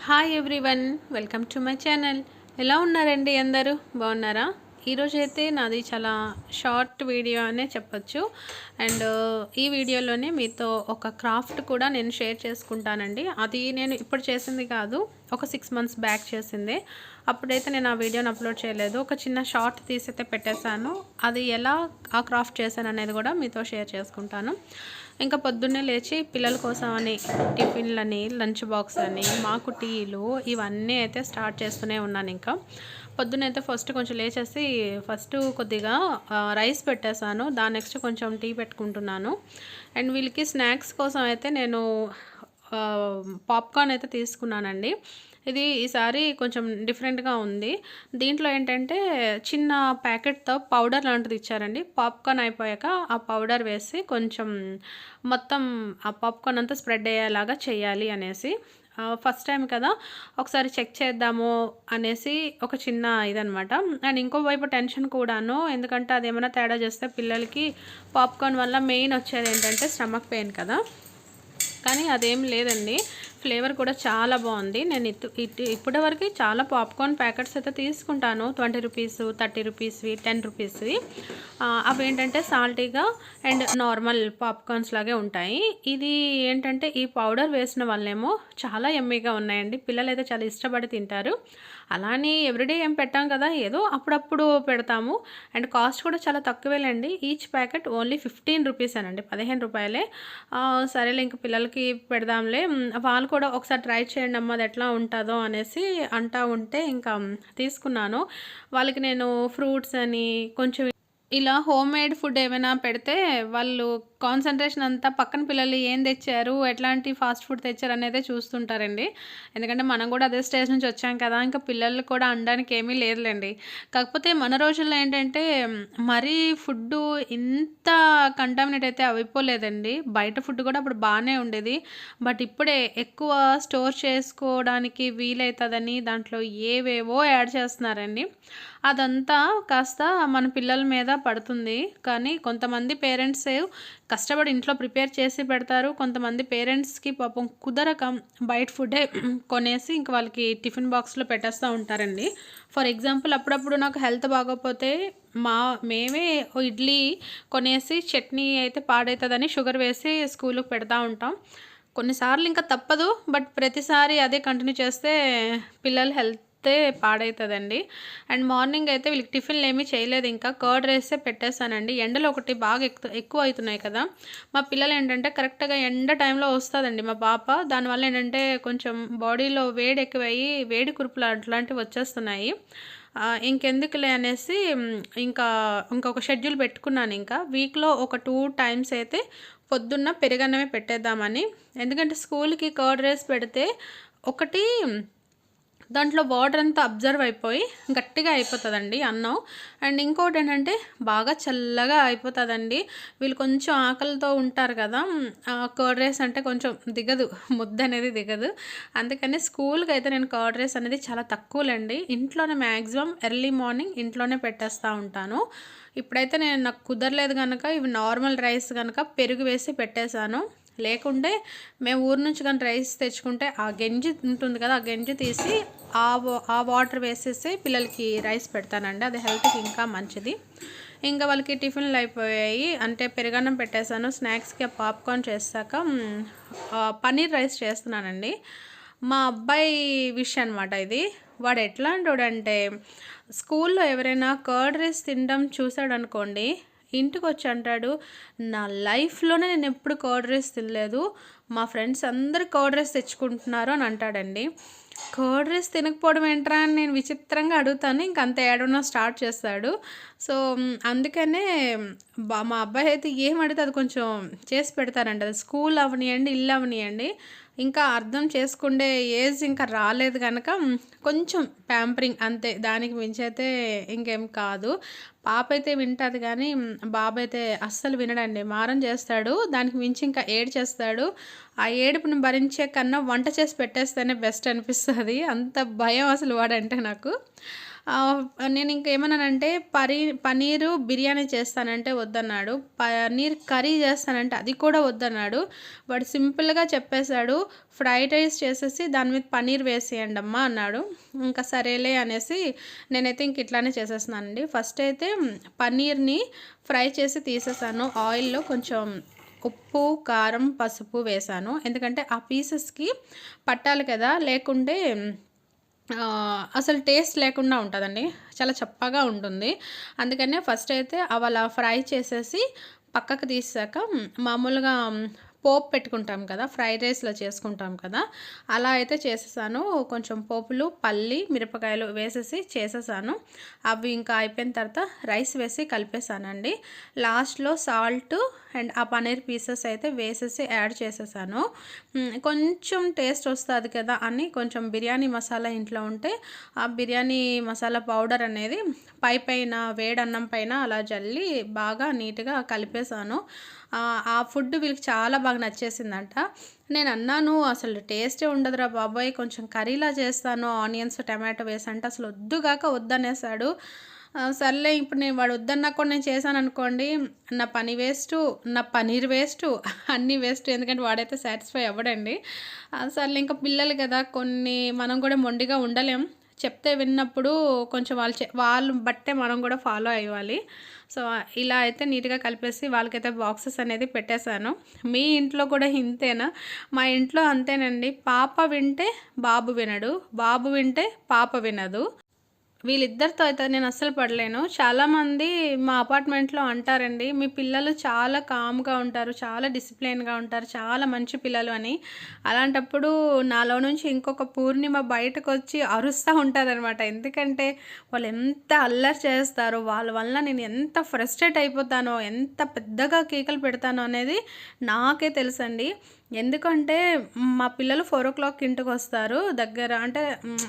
Hi everyone welcome to my channel ఎలా ఉన్నారండి అందరూ? బాగున్నారా? ఈరోజు అయితే నాది చాలా షార్ట్ వీడియో అనే చెప్పచ్చు. అండ్ ఈ వీడియోలోనే మీతో ఒక క్రాఫ్ట్ కూడా నేను షేర్ చేసుకుంటానండి. అది నేను ఇప్పుడు చేసింది కాదు ఒక సిక్స్ మంత్స్ బ్యాక్ చేసింది. అప్పుడైతే నేను ఆ వీడియోని అప్లోడ్ చేయలేదు. ఒక చిన్న షార్ట్ తీసైతే పెట్టేశాను. అది ఎలా ఆ క్రాఫ్ట్ చేశాను అనేది కూడా మీతో షేర్ చేసుకుంటాను. ఇంకా పొద్దున్నే లేచి పిల్లల కోసం అని టిఫిన్లని లంచ్ బాక్స్ అని మాకు టీలు ఇవన్నీ అయితే స్టార్ట్ చేస్తూనే ఉన్నాను ఇంకా. పొద్దునైతే ఫస్ట్ కొంచెం లేచేసి ఫస్ట్ కొద్దిగా రైస్ పెట్టేశాను. దాని నెక్స్ట్ కొంచెం టీ పెట్టుకుంటున్నాను. అండ్ వీళ్ళకి స్నాక్స్ కోసం అయితే నేను పాప్కార్న్ అయితే తీసుకున్నానండి. ఇది ఈసారి కొంచెం డిఫరెంట్గా ఉంది. దీంట్లో ఏంటంటే చిన్న ప్యాకెట్తో పౌడర్ లాంటిది ఇచ్చారండి. పాప్కార్న్ అయిపోయాక ఆ పౌడర్ వేసి కొంచెం మొత్తం ఆ పాప్కార్న్ అంతా స్ప్రెడ్ అయ్యేలాగా చేయాలి అనేసి. ఫస్ట్ టైం కదా ఒకసారి చెక్ చేద్దాము అనేసి ఒక చిన్న ఇదనమాట అండ్ ఇంకో వైపు టెన్షన్ కూడాను ఎందుకంటే అది ఏమైనా తేడా చేస్తే పిల్లలకి పాప్కార్న్ వల్ల మెయిన్ వచ్చేది ఏంటంటే స్టమక్ పెయిన్ కదా. కానీ అదేం లేదండి. ఫ్లేవర్ కూడా చాలా బాగుంది. నేను ఇప్పటి వరకు చాలా పాప్కార్న్ ప్యాకెట్స్ అయితే తీసుకుంటాను. ట్వంటీ రూపీస్ థర్టీ రూపీస్వి టెన్ రూపీస్వి అవి ఏంటంటే సాల్టీగా అండ్ నార్మల్ పాప్కార్న్స్ లాగే ఉంటాయి. ఇది ఏంటంటే ఈ పౌడర్ వేసిన వల్లేమో చాలా ఎమ్మీగా ఉన్నాయండి. పిల్లలు అయితే చాలా ఇష్టపడి తింటారు. అలానే ఎవ్రీడే ఏం పెట్టాం కదా ఏదో అప్పుడప్పుడు పెడతాము. అండ్ కాస్ట్ కూడా చాలా తక్కువేలండి. Each packet only fifteen rupees అనండి పదిహేను రూపాయలే. సరేలే ఇంక పిల్లలకి పెడదాంలే. వాళ్ళు కూడా ఒకసారి ట్రై చేయండి అమ్మ అది ఎట్లా ఉంటుందో అనేసి అంటా ఉంటే ఇంకా తీసుకున్నాను. వాళ్ళకి నేను ఫ్రూట్స్ అని కొంచెం ఇలా హోమ్ మేడ్ ఫుడ్ ఏమైనా పెడితే వాళ్ళు కాన్సన్ట్రేషన్ అంతా పక్కన పిల్లలు ఏం తెచ్చారు ఎట్లాంటి ఫాస్ట్ ఫుడ్ తెచ్చారు అనేది చూస్తుంటారండి. ఎందుకంటే మనం కూడా అదే స్టేజ్ నుంచి వచ్చాం కదా ఇంకా పిల్లలు కూడా అనడానికి ఏమీ లేదులేండి. కాకపోతే మన రోజుల్లో ఏంటంటే మరీ ఫుడ్ ఇంత కంటామినేట్ అయితే అవిపోలేదండి బయట ఫుడ్ కూడా అప్పుడు బాగానే ఉండేది. బట్ ఇప్పుడే ఎక్కువ స్టోర్ చేసుకోవడానికి వీలవుతుందని దాంట్లో ఏవేవో యాడ్ చేస్తున్నారండి. అదంతా కాస్త మన పిల్లల మీద పడుతుంది. కానీ కొంతమంది పేరెంట్స్ కష్టపడి ఇంట్లో ప్రిపేర్ చేసి పెడతారు. కొంతమంది పేరెంట్స్కి పాపం కుదరక బయట ఫుడే కొనేసి ఇంక వాళ్ళకి టిఫిన్ బాక్స్లో పెట్టేస్తూ ఉంటారండి. ఫర్ ఎగ్జాంపుల్ అప్పుడప్పుడు నాకు హెల్త్ బాగోకపోతే మా మేమే ఇడ్లీ కొనేసి చట్నీ అయితే పాడవుతుందని షుగర్ వేసి స్కూల్కి పెడతా ఉంటాం. కొన్నిసార్లు ఇంకా తప్పదు బట్ ప్రతిసారి అదే కంటిన్యూ చేస్తే పిల్లల హెల్త్ పాడవుతుందండి అండ్ మార్నింగ్ అయితే వీళ్ళకి టిఫిన్లు ఏమీ చేయలేదు. ఇంకా కర్డ్ రైసే పెట్టేశానండి. ఎండలు ఒకటి బాగా ఎక్కువ ఎక్కువ అవుతున్నాయి కదా. మా పిల్లలు ఏంటంటే కరెక్ట్గా ఎండ టైంలో వస్తుందండి మా పాప. దానివల్ల ఏంటంటే కొంచెం బాడీలో వేడి ఎక్కువయ్యి వేడి కురుపులు అట్లాంటివి వచ్చేస్తున్నాయి. ఇంకెందుకులే అనేసి ఇంకా ఇంకొక షెడ్యూల్ పెట్టుకున్నాను ఇంకా. వీక్లో ఒక టూ టైమ్స్ అయితే పొద్దున్న పెరుగన్నమే పెట్టేద్దామని. ఎందుకంటే స్కూల్కి కర్డ్ రైస్ పెడితే ఒకటి దాంట్లో వాటర్ అంతా అబ్జర్వ్ అయిపోయి గట్టిగా అయిపోతుందండి అన్నం. అండ్ ఇంకోటి ఏంటంటే బాగా చల్లగా అయిపోతుందండి. వీళ్ళు కొంచెం ఆకలితో ఉంటారు కదా. కర్డ్ రైస్ అంటే కొంచెం దిగదు ముద్ద అనేది దిగదు. అందుకని స్కూల్కి అయితే నేను కర్డ్ రైస్ అనేది చాలా తక్కువలేండి. ఇంట్లోనే మ్యాక్సిమం ఎర్లీ మార్నింగ్ ఇంట్లోనే పెట్టేస్తూ ఉంటాను. ఇప్పుడైతే నేను నాకు కుదరలేదు కనుక ఇవి నార్మల్ రైస్ కనుక పెరుగు వేసి పెట్టేశాను. లేకుంటే మేము ఊరు నుంచి కానీ రైస్ తెచ్చుకుంటే ఆ గంజి ఉంటుంది కదా ఆ గంజి తీసి ఆ ఆ వాటర్ వేసేసి పిల్లలకి రైస్ పెడతానండి. అది హెల్త్కి ఇంకా మంచిది. ఇంకా వాళ్ళకి టిఫిన్లు అయిపోయాయి. అంటే పెరుగన్నం పెట్టేశాను. స్నాక్స్కి పాప్కార్న్ చేశాక పన్నీర్ రైస్ చేస్తున్నానండి. మా అబ్బాయి విష్ అనమాట ఇది. వాడు ఎట్లాంటి అంటే స్కూల్లో ఎవరైనా కర్డ్ రైస్ తినడం చూశాడనుకోండి ఇంటికి వచ్చి అంటాడు నా లైఫ్లోనే నేను ఎప్పుడు కర్డ్ రైస్ తినలేదు. మా ఫ్రెండ్స్ అందరు కర్డ్ రైస్ తెచ్చుకుంటున్నారు అని అంటాడండి. కర్డ్ రైస్ తినకపోవడం ఏంట్రా అని నేను విచిత్రంగా అడుగుతాను ఇంక అంత ఏడవడం స్టార్ట్ చేస్తాడు. సో అందుకనే బా మా అబ్బాయి అయితే ఏం అడిగితే అది కొంచెం చేసి పెడతారండి అది స్కూల్ అవనియండి ఇల్లు అవనియండి. ఇంకా అర్థం చేసుకుండే ఏజ్ ఇంకా రాలేదు కనుక కొంచెం ప్యాంపరింగ్ అంతే. దానికి మించి అయితే ఇంకేం కాదు. పాప అయితే వింటుంది కానీ బాబు అయితే అస్సలు వినడండి. మారం చేస్తాడు దానికి మించి ఇంకా ఏడు చేస్తాడు ఆ ఏడుపుని భరించే కన్నా వంట చేసి పెట్టేస్తేనే బెస్ట్ అనిపిస్తుంది. అంత భయం అసలు వాడంటే నాకు. నేను ఇంకేమన్నానంటే పరి పనీరు బిర్యానీ చేస్తానంటే వద్దన్నాడు. పనీర్ కర్రీ చేస్తానంటే అది కూడా వద్దన్నాడు. వాడు సింపుల్గా చెప్పేశాడు ఫ్రైడ్ రైస్ చేసేసి దాని మీద పనీర్ వేసేయండి అమ్మా అన్నాడు. ఇంకా సరేలే అనేసి నేనైతే ఇంక ఇట్లానే చేసేస్తున్నానండి. ఫస్ట్ అయితే పన్నీర్ని ఫ్రై చేసి తీసేసాను. ఆయిల్లో కొంచెం ఉప్పు కారం పసుపు వేసాను. ఎందుకంటే ఆ పీసెస్కి పట్టాలి కదా లేకుంటే అసలు టేస్ట్ లేకుండా ఉంటుందండి. చాలా చప్పగా ఉంటుంది. అందుకనే ఫస్ట్ అయితే అవి అలా ఫ్రై చేసేసి పక్కకు తీసాక మామూలుగా పోపు పెట్టుకుంటాం కదా ఫ్రైడ్ రైస్లో చేసుకుంటాం కదా అలా అయితే చేసేసాను. కొంచెం పోపులు పల్లి మిరపకాయలు వేసేసి చేసేసాను. అవి ఇంకా అయిపోయిన తర్వాత రైస్ వేసి కలిపేసానండి. లాస్ట్లో సాల్ట్ అండ్ ఆ పనీర్ పీసెస్ అయితే వేసేసి యాడ్ చేసేసాను. కొంచెం టేస్ట్ వస్తుంది కదా అని కొంచెం బిర్యానీ మసాలా ఇంట్లో ఉంటే ఆ బిర్యానీ మసాలా పౌడర్ అనేది పై పైన వేడన్నం పైన అలా జల్లి బాగా నీట్గా కలిపేసాను. ఆ, ఆ ఫుడ్ వీళ్ళకి చాలా బాగా బాగా నచ్చేసిందంట. నేను అన్నాను అసలు టేస్టే ఉండదురా బాబాయ్ కొంచెం కర్రీలా చేస్తాను ఆనియన్స్ టమాటో వేసి అంటే అసలు వద్దుగాక వద్దనేసాడు. సర్లే ఇప్పుడు నేను వాడు వద్దన్నా కూడా నేను చేశాను అనుకోండి నా పని వేస్ట్ నా పనీర్ వేస్ట్ అన్నీ వేస్ట్ ఎందుకంటే వాడైతే సాటిస్ఫై అవ్వడండి. సర్లే ఇంకా పిల్లలు కదా కొన్ని మనం కూడా మొండిగా ఉండలేం. చెప్తే విన్నప్పుడు కొంచెం వాళ్ళు చె వాళ్ళు బట్టే మనం కూడా ఫాలో అయ్యాలి. సో ఇలా అయితే నీట్గా కలిపేసి వాళ్ళకైతే బాక్సెస్ అనేది పెట్టేశాను. మీ ఇంట్లో కూడా ఇంతేనా? మా ఇంట్లో అంతేనండి. పాప వింటే బాబు వినడు. బాబు వింటే పాప వినదు. వీళ్ళిద్దరితో అయితే నేను అస్సలు పడలేను. చాలామంది మా అపార్ట్మెంట్లో అంటారండి మీ పిల్లలు చాలా కామ్గా ఉంటారు చాలా డిసిప్లైన్గా ఉంటారు చాలా మంచి పిల్లలు అని. అలాంటప్పుడు నాలో నుంచి ఇంకొక పూర్ణిమ బయటకు వచ్చి అరుస్తూ ఉంటుంది ఎందుకంటే వాళ్ళు ఎంత అల్లరి చేస్తారో వాళ్ళ వల్ల నేను ఎంత ఫ్రస్ట్రేట్ అయిపోతానో ఎంత పెద్దగా కేకలు పెడతానో అనేది నాకే తెలుసండి. ఎందుకంటే మా పిల్లలు ఫోర్ ఓ క్లాక్ ఇంటికి వస్తారు దగ్గర అంటే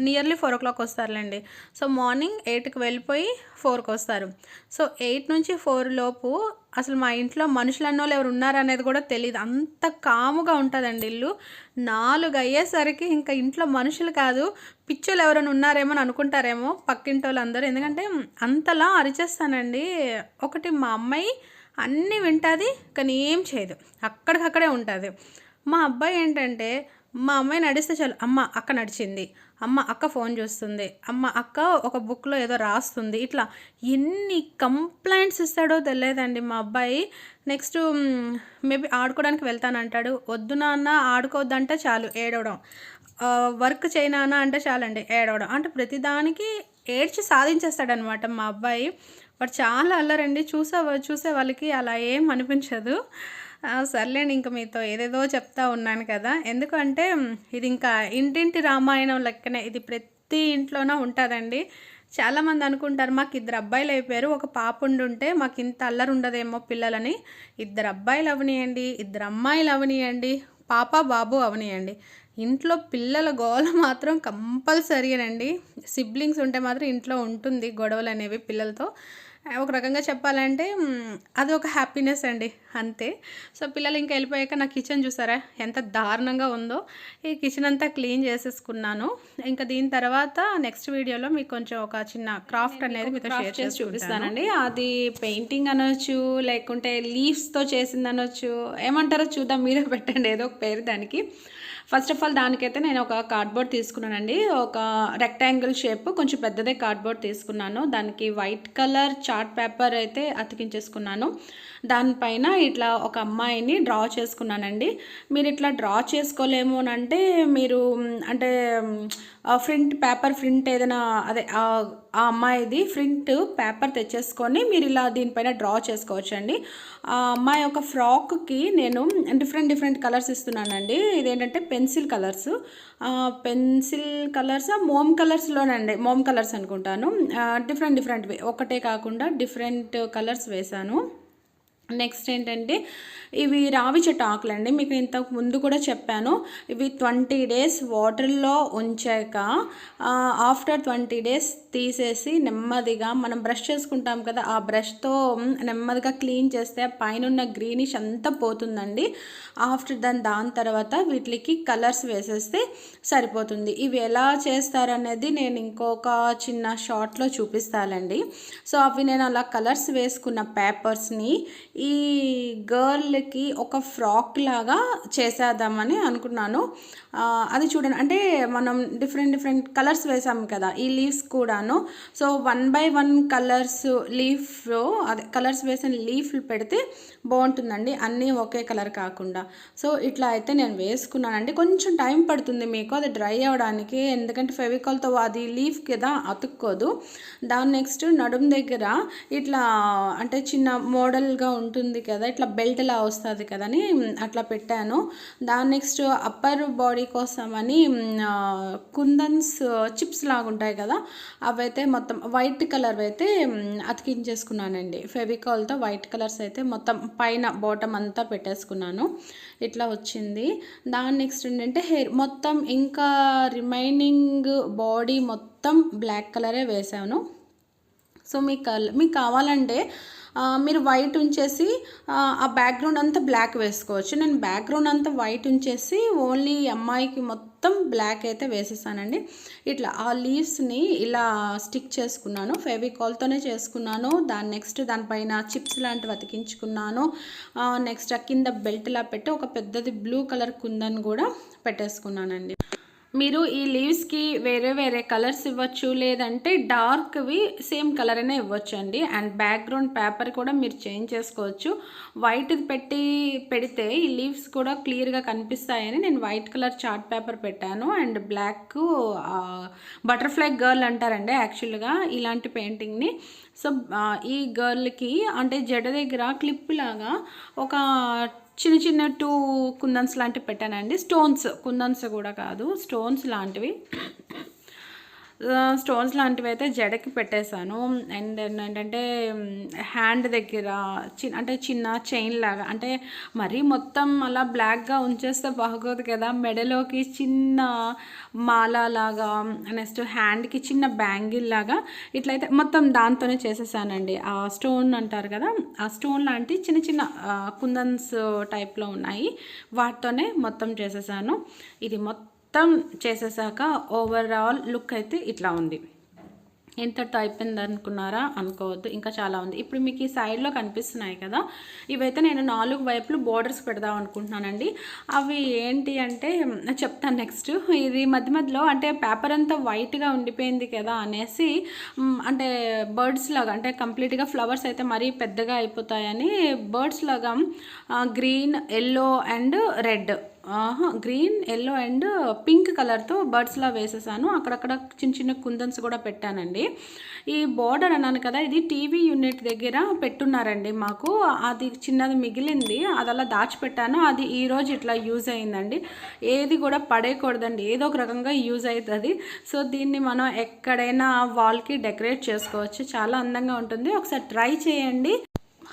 నియర్లీ ఫోర్ ఓ క్లాక్ వస్తారులేండి. సో మార్నింగ్ ఎయిట్కి వెళ్ళిపోయి ఫోర్కి వస్తారు. సో ఎయిట్ నుంచి ఫోర్ లోపు అసలు మా ఇంట్లో మనుషులు అన్నోళ్ళు ఎవరు ఉన్నారనేది కూడా తెలియదు అంత కాముగా ఉంటుందండి ఇల్లు. నాలుగు అయ్యేసరికి ఇంకా ఇంట్లో మనుషులు కాదు పిచ్చోళ్ళు ఎవరైనా ఉన్నారేమో అని అనుకుంటారేమో పక్కింటి వాళ్ళు అందరూ ఎందుకంటే అంతలా అరిచేస్తానండి. ఒకటి మా అమ్మాయి అన్నీ వింటుంది కానీ ఏం చేయదు. అక్కడికక్కడే ఉంటుంది. మా అబ్బాయి ఏంటంటే మా అమ్మాయి నడిస్తే చాలు. అమ్మ అక్క నడిచింది. అమ్మ అక్క ఫోన్ చూస్తుంది. అమ్మ అక్క ఒక బుక్లో ఏదో రాస్తుంది. ఇట్లా ఎన్ని కంప్లైంట్స్ ఇస్తాడో తెలియదండి మా అబ్బాయి. నెక్స్ట్ మేబీ ఆడుకోవడానికి వెళ్తానంటాడు. వద్దు నాన్న ఆడుకోవద్దంటే చాలు ఏడవడం. వర్క్ చేయనాన్న అంటే చాలండి ఏడవడం. అంటే ప్రతిదానికి ఏడ్చి సాధించేస్తాడనమాట మా అబ్బాయి. వాడు చాలా అల్లరండి. చూసే చూసే వాళ్ళకి అలా ఏం అనిపించదు. సర్లేండి ఇంకా మీతో ఏదేదో చెప్తా ఉన్నాను కదా. ఎందుకంటే ఇది ఇంకా ఇంటింటి రామాయణం లెక్కనే ఇది ప్రతి ఇంట్లోనూ ఉంటుందండి. చాలామంది అనుకుంటారు మాకు ఇద్దరు అబ్బాయిలు అయిపోయారు ఒక పాప ఉండుంటే మాకు ఇంత అల్లరి ఉండదేమో పిల్లలని. ఇద్దరు అబ్బాయిలు అవనియండి ఇద్దరు అమ్మాయిలు అవనియండి పాప బాబు అవనియండి. ఇంట్లో పిల్లల గోల మాత్రం కంపల్సరీనండి. సిబ్లింగ్స్ ఉంటే మాత్రం ఇంట్లో ఉంటుంది గొడవలు అనేవి పిల్లలతో. ఒక రకంగా చెప్పాలంటే అది ఒక హ్యాపీనెస్ అండి. అంతే. సో పిల్లలు ఇంకా వెళ్ళిపోయాక నా కిచెన్ చూసారా? ఎంత దారుణంగా ఉందో. ఈ కిచెన్ అంతా క్లీన్ చేసేసుకున్నాను. ఇంకా దీని తర్వాత నెక్స్ట్ వీడియోలో మీకు కొంచెం ఒక చిన్న క్రాఫ్ట్ అనేది మీతో షేర్ చేసి చూపిస్తానండి. అది పెయింటింగ్ అనొచ్చు లేకుంటే లీవ్స్తో చేసింది అనొచ్చు ఏమంటారో చూద్దాం మీరే పెట్టండి. ఏదో ఒక పేరు దానికి. ఫస్ట్ ఆఫ్ ఆల్ దానికైతే నేను ఒక కార్డ్బోర్డ్ తీసుకున్నానండి. ఒక రెక్టాంగిల్ షేప్ కొంచెం పెద్దదే కార్డ్బోర్డ్ తీసుకున్నాను. దానికి వైట్ కలర్ చార్ట్ పేపర్ అయితే అతికించేసుకున్నాను. దానిపైన ఇట్లా ఒక అమ్మాయిని డ్రా చేసుకున్నానండి. మీరు ఇట్లా డ్రా చేసుకోలేము అని అంటే మీరు అంటే ప్రింట్ పేపర్ ప్రింట్ ఏదైనా అదే ఆ అమ్మాయిది ప్రింట్ పేపర్ తెచ్చేసుకొని మీరు ఇలా దీనిపైన డ్రా చేసుకోవచ్చండి. ఆ అమ్మాయి ఒక ఫ్రాక్కి నేను డిఫరెంట్ డిఫరెంట్ కలర్స్ ఇస్తున్నానండి. ఇదేంటంటే పెన్సిల్ కలర్స్. పెన్సిల్ కలర్స్ మోమ్ కలర్స్లోనండి. మోమ్ కలర్స్ అనుకుంటాను. డిఫరెంట్ డిఫరెంట్ ఒకటే కాకుండా డిఫరెంట్ కలర్స్ వేశాను. నెక్స్ట్ ఏంటంటే ఇవి రావి చెట్టు ఆకులండి మీకు ఇంతకు ముందు కూడా చెప్పాను. ఇవి ట్వంటీ డేస్ వాటర్లో ఉంచాక ఆఫ్టర్ ట్వంటీ డేస్ తీసేసి నెమ్మదిగా మనం బ్రష్ చేసుకుంటాం కదా ఆ బ్రష్తో నెమ్మదిగా క్లీన్ చేస్తే ఆ పైన ఉన్న గ్రీనిష్ అంతా పోతుందండి. ఆఫ్టర్ దాని దాని తర్వాత వీటికి కలర్స్ వేసేస్తే సరిపోతుంది. ఇవి ఎలా చేస్తారనేది నేను ఇంకొక చిన్న షార్ట్లో చూపిస్తానండి. సో అవి నేను అలా కలర్స్ వేసుకున్న పేపర్స్ని ఈ గర్ల్కి ఒక ఫ్రాక్ లాగా చేసేద్దామని అనుకున్నాను. అది చూడండి. అంటే మనం డిఫరెంట్ డిఫరెంట్ కలర్స్ వేసాం కదా ఈ లీవ్స్ కూడాను. So one by one colours leaf అదే కలర్స్ వేసిన లీఫ్లు పెడితే బాగుంటుందండి. అన్నీ ఒకే కలర్ కాకుండా. సో ఇట్లా అయితే నేను వేసుకున్నానండి. కొంచెం టైం పడుతుంది మీకు. అది డ్రై అవ్వడానికి. ఎందుకంటే ఫెవికాల్తో అది లీఫ్ కదా అతుక్కోదు. దాని నెక్స్ట్ నడుము దగ్గర ఇట్లా అంటే చిన్న మోడల్గా ఉంటుంది కదా ఇట్లా బెల్ట్ లా వస్తుంది కదా అని అట్లా పెట్టాను. దాని నెక్స్ట్ అప్పర్ బాడీ కోసమని కుందన్స్ చిప్స్ లాగా ఉంటాయి కదా అవైతే మొత్తం వైట్ కలర్ అయితే అతికించేసుకున్నానండి. ఫెవికాల్తో వైట్ కలర్స్ అయితే మొత్తం పైన బాటమ్ అంతా పెట్టేసుకున్నాను. ఇట్లా వచ్చింది. దాని నెక్స్ట్ ఏంటంటే హెయిర్ మొత్తం ఇంకా రిమైనింగ్ బాడీ మొత్తం బ్లాక్ కలరే వేసాను. సో మీకు మీకు కావాలంటే మీరు వైట్ ఉంచేసి ఆ, బ్యాక్గ్రౌండ్ అంతా బ్లాక్ వేసుకోవచ్చు. నేను బ్యాక్గ్రౌండ్ అంతా వైట్ ఉంచేసి ఓన్లీ అమ్మాయికి మొత్తం బ్లాక్ అయితే వేసేసానండి. ఇట్లా ఆ లీవ్స్ని ఇలా స్టిక్ చేసుకున్నాను. ఫెవికాల్తోనే చేసుకున్నాను. దాని నెక్స్ట్ దానిపైన చిప్స్ లాంటివి అతికించుకున్నాను. నెక్స్ట్ ఆ కింద బెల్ట్లా పెట్టి ఒక పెద్దది బ్లూ కలర్ కుందని కూడా పెట్టేసుకున్నానండి. మీరు ఈ లీవ్స్కి వేరే వేరే కలర్స్ ఇవ్వచ్చు లేదంటే డార్క్వి సేమ్ కలర్ అయినా ఇవ్వచ్చు అండి అండ్ బ్యాక్గ్రౌండ్ పేపర్ కూడా మీరు చేంజ్ చేసుకోవచ్చు. వైట్ పెట్టి పెడితే ఈ లీవ్స్ కూడా క్లియర్గా కనిపిస్తాయని నేను వైట్ కలర్ చార్ట్ పేపర్ పెట్టాను. అండ్ బ్లాక్ బటర్ఫ్లై గర్ల్ అంటారండి యాక్చువల్గా ఇలాంటి పెయింటింగ్ని సో ఈ గర్ల్కి అంటే జడ దగ్గర క్లిప్ లాగా ఒక చిన్న చిన్న టూ కుందన్స్ లాంటివి పెట్టానండి. స్టోన్స్ కుందన్స్ కూడా కాదు. స్టోన్స్ లాంటివి. స్టోన్స్ లాంటివి అయితే జడకి పెట్టేశాను. అండ్ ఏంటంటే హ్యాండ్ దగ్గర చి అంటే చిన్న చైన్ లాగా అంటే మరీ మొత్తం అలా బ్లాక్గా ఉంచేస్తే బాగోదు కదా. మెడలోకి చిన్న మాల లాగా నెక్స్ట్ హ్యాండ్కి చిన్న బ్యాంగిల్ లాగా ఇట్లయితే మొత్తం దాంతోనే చేసేసానండి. ఆ స్టోన్ అంటారు కదా ఆ స్టోన్ లాంటి చిన్న చిన్న కుందన్స్ టైప్లో ఉన్నాయి. వాటితోనే మొత్తం చేసేసాను. ఇది మొత్తం మొత్తం చేసేసాక ఓవరాల్ లుక్ అయితే ఇట్లా ఉంది. ఎంత అయిపోయింది అనుకున్నారా? అనుకోవద్దు. ఇంకా చాలా ఉంది. ఇప్పుడు మీకు ఈ సైడ్లో కనిపిస్తున్నాయి కదా. ఇవైతే నేను నాలుగు వైపులు బోర్డర్స్ పెడదాం అనుకుంటున్నానండి. అవి ఏంటి అంటే చెప్తాను నెక్స్ట్ ఇది మధ్య మధ్యలో అంటే పేపర్ అంతా వైట్గా ఉండిపోయింది కదా అనేసి అంటే బర్డ్స్ లాగా అంటే కంప్లీట్గా ఫ్లవర్స్ అయితే మరీ పెద్దగా అయిపోతాయని బర్డ్స్ లాగా green yellow and red green yellow and pink కలర్తో బర్డ్స్లా వేసేసాను. అక్కడక్కడ చిన్న చిన్న కుందన్స్ కూడా పెట్టానండి. ఈ బోర్డర్ అన్నాను కదా ఇది టీవీ యూనిట్ దగ్గర పెట్టున్నారండి మాకు. అది చిన్నది మిగిలింది అది అలా దాచిపెట్టాను. అది ఈరోజు ఇట్లా యూజ్ అయిందండి. ఏది కూడా పడేయకూడదండి ఏదో ఒక రకంగా యూజ్ అవుతుంది సో దీన్ని మనం ఎక్కడైనా వాల్కి డెకరేట్ చేసుకోవచ్చు. చాలా అందంగా ఉంటుంది. ఒకసారి ట్రై చేయండి.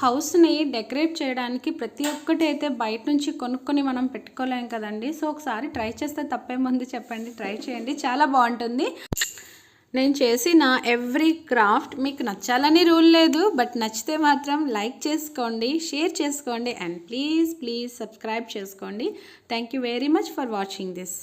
హౌస్ని డెకరేట్ చేయడానికి ప్రతి ఒక్కటి అయితే బయట నుంచి కొనుక్కొని మనం పెట్టుకోలేం కదండి. సో ఒకసారి ట్రై చేస్తే తప్పేముంది చెప్పండి. ట్రై చేయండి. చాలా బాగుంటుంది. నేను చేసిన ఎవ్రీ క్రాఫ్ట్ మీకు నచ్చాలని రూల్ లేదు. బట్ నచ్చితే మాత్రం లైక్ చేసుకోండి షేర్ చేసుకోండి అండ్ ప్లీజ్ ప్లీజ్ సబ్స్క్రైబ్ చేసుకోండి. Thank you very much for watching this.